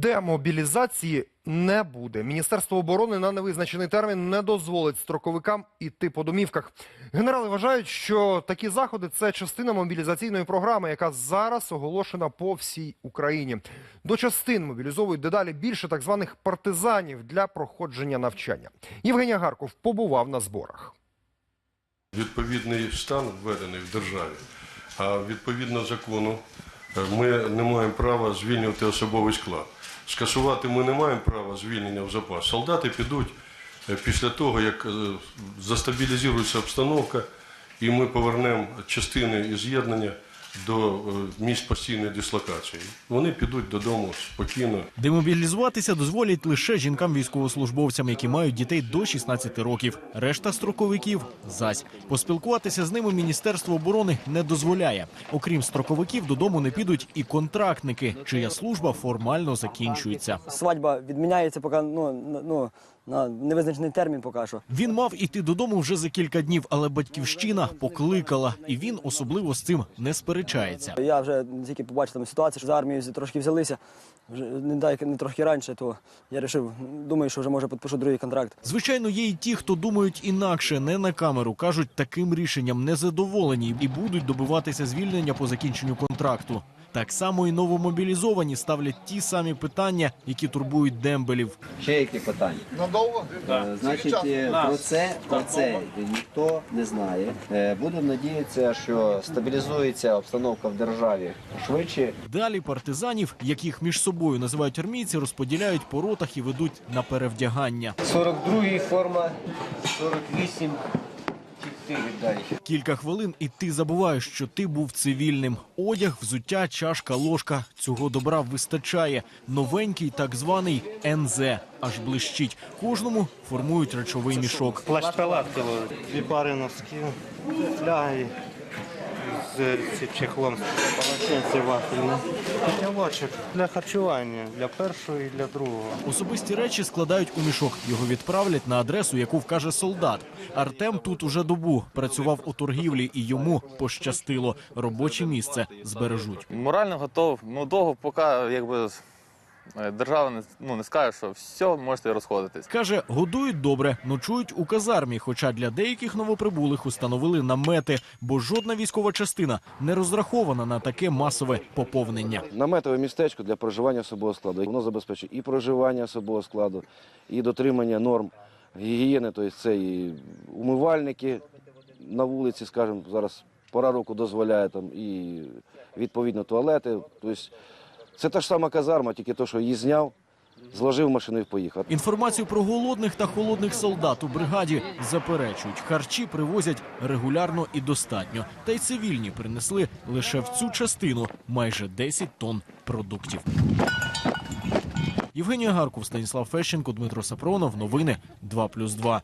Демобілізації не буде. Міністерство оборони на невизначений термін не дозволить строковикам іти по домівках. Генерали вважають, що такі заходи це частина мобілізаційної програми, яка зараз оголошена по всій Україні. До частин мобілізовують дедалі більше так званих партизанів для проходження навчання. Євгенія Гарков побував на зборах. Відповідний стан введений в державі, а відповідно закону е, ми не маємо права звільнювати особовий склад. Скасувати ми не маємо права звільнення в запас. Солдати підуть е, після того, як е, застабілізується обстановка, і ми повернемо частини і з'єднання до е, місць постійної дислокації. Вони підуть додому спокійно, Демобілізуватися дозволять лише жінкам-військовослужбовцям, які мають дітей до 16 років. Решта строковиків зась. Поспілкуватися з ними Міністерство оборони не дозволяє. Окрім строковиків, додому не підуть і контрактники, чия служба формально закінчується. Свадьба відміняється поки ну, ну, на невизначений термін поки що. Він мав іти додому вже за кілька днів, але батьківщина покликала, і він особливо з цим не сперечається. Я вже тільки побачив там ситуацію, що за армію трошки взялися. Вже не дай не трохи раніше, то я вирішив, думаю, що вже може підпишу другий контракт. Звичайно, є й ті, хто думають інакше, не на камеру, кажуть, таким рішенням незадоволені і будуть добиватися звільнення по закінченню контракту. Так само і новомобілізовані ставлять ті самі питання, які турбують дембелів. Ще які питання? Надовго? Значить, е, про це, про це ніхто не знає. Е, Будемо надіятися, що стабілізується обстановка в державі швидше. Далі партизанів, яких між собою називають армійці, розподіляють по ротах і ведуть на перевдягання. 42 форма, 48 чи віддай. Кілька хвилин, і ти забуваєш, що ти був цивільним. Одяг, взуття, чашка, ложка. Цього добра вистачає. Новенький так званий НЗ аж блищить. Кожному формують речовий мішок. Плащ палатки дві пари носків, фляги з цим чехлом, полотенце вафельне. Котелочок для харчування, для першого і для другого. Особисті речі складають у мішок. Його відправлять на адресу, яку вкаже солдат. Артем тут уже добу працював у торгівлі, і йому пощастило. Робоче місце збережуть. Морально готов. Ну довго, поки якби держава не ну не скаже, що все, можете розходитись. Каже, годують добре, ночують у казармі. Хоча для деяких новоприбулих установили намети, бо жодна військова частина не розрахована на таке масове поповнення. Наметове містечко для проживання особового складу. Воно забезпечує і проживання особового складу, і дотримання норм гігієни, тобто це і умивальники на вулиці, скажімо, зараз пора року дозволяє там, і відповідно туалети. Тобто це та ж сама казарма, тільки то, що її зняв, зложив машину і поїхав. Інформацію про голодних та холодних солдат у бригаді заперечують. Харчі привозять регулярно і достатньо. Та й цивільні принесли лише в цю частину майже 10 тонн продуктів. Євгенія Гарков, Станіслав Фещенко, Дмитро Сапронов. Новини 2+,2.